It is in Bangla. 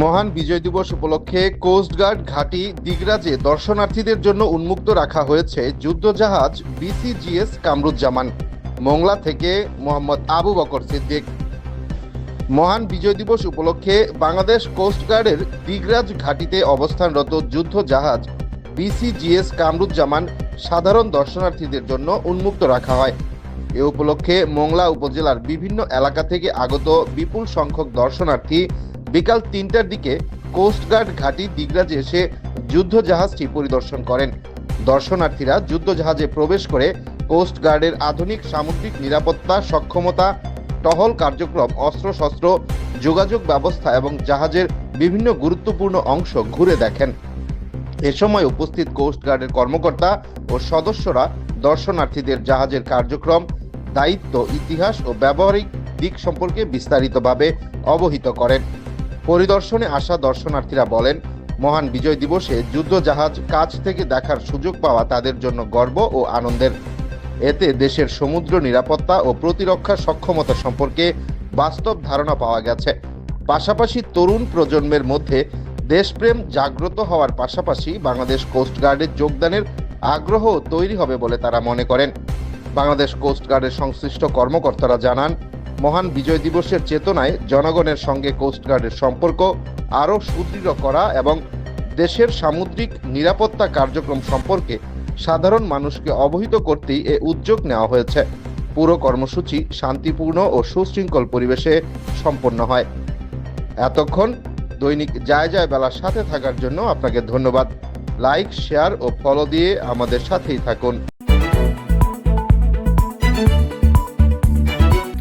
মহান বিজয় দিবস উপলক্ষে কোস্টগার্ড ঘাঁটি দিগরাজে দর্শনার্থীদের জন্য উন্মুক্ত রাখা হয়েছে যুদ্ধজাহাজ বিসিজিএস কামরুজ্জামান, মোংলা থেকে মোহাম্মদ আবু বকর সিদ্দিক। মহান বিজয় দিবস উপলক্ষে বাংলাদেশ কোস্টগার্ডের দিগরাজ ঘাঁটিতে অবস্থানরত যুদ্ধ জাহাজ বিসিজিএস কামরুজ্জামান সাধারণ দর্শনার্থীদের জন্য উন্মুক্ত রাখা হয়। এ উপলক্ষে মোংলা উপজেলার বিভিন্ন এলাকা থেকে আগত বিপুল সংখ্যক দর্শনার্থী বিকাল তিনটার দিকে কোস্টগার্ড ঘাঁটি দিগরাজে এসে যুদ্ধ জাহাজটি পরিদর্শন করেন। দর্শনার্থীরা যুদ্ধ জাহাজে প্রবেশ করে কোস্টগার্ডের আধুনিক সামুদ্রিক নিরাপত্তা, সক্ষমতা, টহল কার্যক্রম, অস্ত্রশস্ত্র, যোগাযোগ ব্যবস্থা এবং জাহাজের বিভিন্ন গুরুত্বপূর্ণ অংশ ঘুরে দেখেন। এ সময় উপস্থিত কোস্টগার্ডের কর্মকর্তা ও সদস্যরা দর্শনার্থীদের জাহাজের কার্যক্রম, দায়িত্ব, ইতিহাস ও ব্যবহারিক দিক সম্পর্কে বিস্তারিতভাবে অবহিত করেন। পরিদর্শনে আসা দর্শনার্থীরা বলেন, মহান বিজয় দিবসে যুদ্ধ জাহাজ কাছ থেকে দেখার সুযোগ পাওয়া তাদের জন্য গর্ব ও আনন্দের। এতে দেশের সমুদ্র নিরাপত্তা ও প্রতিরক্ষা সক্ষমতা সম্পর্কে বাস্তব ধারণা পাওয়া গেছে। পাশাপাশি তরুণ প্রজন্মের মধ্যে দেশপ্রেম জাগ্রত হওয়ার পাশাপাশি বাংলাদেশ কোস্টগার্ডের যোগদানের আগ্রহ তৈরি হবে বলে তারা মনে করেন। বাংলাদেশ কোস্টগার্ডের সংশ্লিষ্ট কর্মকর্তারা জানান মহান বিজয় দিবসের চেতনায় জনগণের সঙ্গে কোস্টগার্ডের সম্পর্ক আরও সুদৃঢ় করা এবং দেশের সামুদ্রিক নিরাপত্তা কার্যক্রম সম্পর্কে সাধারণ মানুষকে অবহিত করতেই এ উদ্যোগ নেওয়া হয়েছে। পুরো কর্মসূচি শান্তিপূর্ণ ও সুশৃঙ্খল পরিবেশে সম্পন্ন হয়। এতক্ষণ দৈনিক যায় যায় বেলার সাথে থাকার জন্য আপনাকে ধন্যবাদ। লাইক শেয়ার ও ফলো দিয়ে আমাদের সাথেই থাকুন।